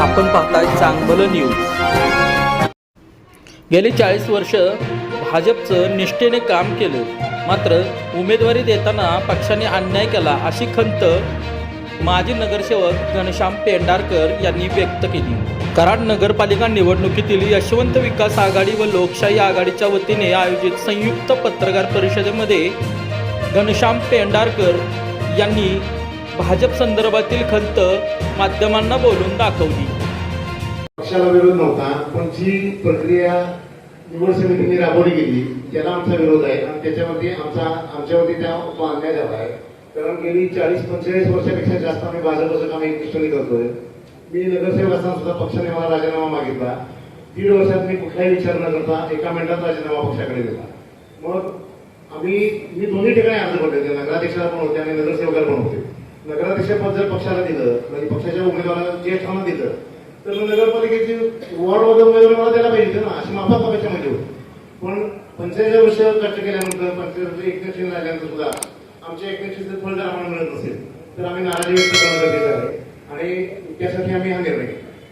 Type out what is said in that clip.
आपण पाहताय चांगलं न्यूज गेली चाळीस वर्ष भाजपचं निष्ठेने काम केलं. मात्र उमेदवारी देताना पक्षाने अन्याय केला अशी खंत माजी नगरसेवक घनश्याम पेंढारकर यांनी व्यक्त केली. कराड नगरपालिका निवडणुकीतील यशवंत विकास आघाडी व लोकशाही आघाडीच्या वतीने आयोजित संयुक्त पत्रकार परिषदेमध्ये घनश्याम पेंढारकर यांनी भाजप संदर्भातील खंत माध्यमांना बोलून दाखवली. पक्षाला विरोध नव्हता पण जी प्रक्रिया निवड समितीने राबवली गेली त्याला आमचा विरोध आहे. आणि त्याच्यामध्ये आमचा आमच्यावरती त्या अन्याय झाला आहे. कारण गेली चाळीस पंचेचाळीस वर्षापेक्षा जास्त आम्ही भाजपचं काम एकनिष्ठेने करतोय. मी नगरसेवक असताना सुद्धा पक्षाने मला राजीनामा मागितला. दीड वर्षात मी कुठलाही विचार न करता एका मिनिटात राजीनामा पक्षाकडे दिला. मग आम्ही मी दोन्ही ठिकाणी अर्ज भरले होते नगराध्यक्षाला पण होते आणि नगरसेवकाला पण होते. नगराध्यक्ष पद जर पक्षाला दिलं म्हणजे पक्षाच्या उमेदवाराला जे दिलं तर मग नगरपालिकेची वॉर्डमध्ये उमेदवार मला द्यायला पाहिजे ना अशी माफा पक्षामध्ये म्हणजे पण पंचायतच्या वर्ष कष्ट केल्यानंतर पंचायत एकनिष्ठ झाल्यानंतर सुद्धा आमच्या एकनिष्ठीचं फळ जर आम्हाला मिळत नसेल तर आम्ही नाराजी व्यक्त करणं गरजेचं आहे. आणि त्यासाठी आम्ही हा निर्णय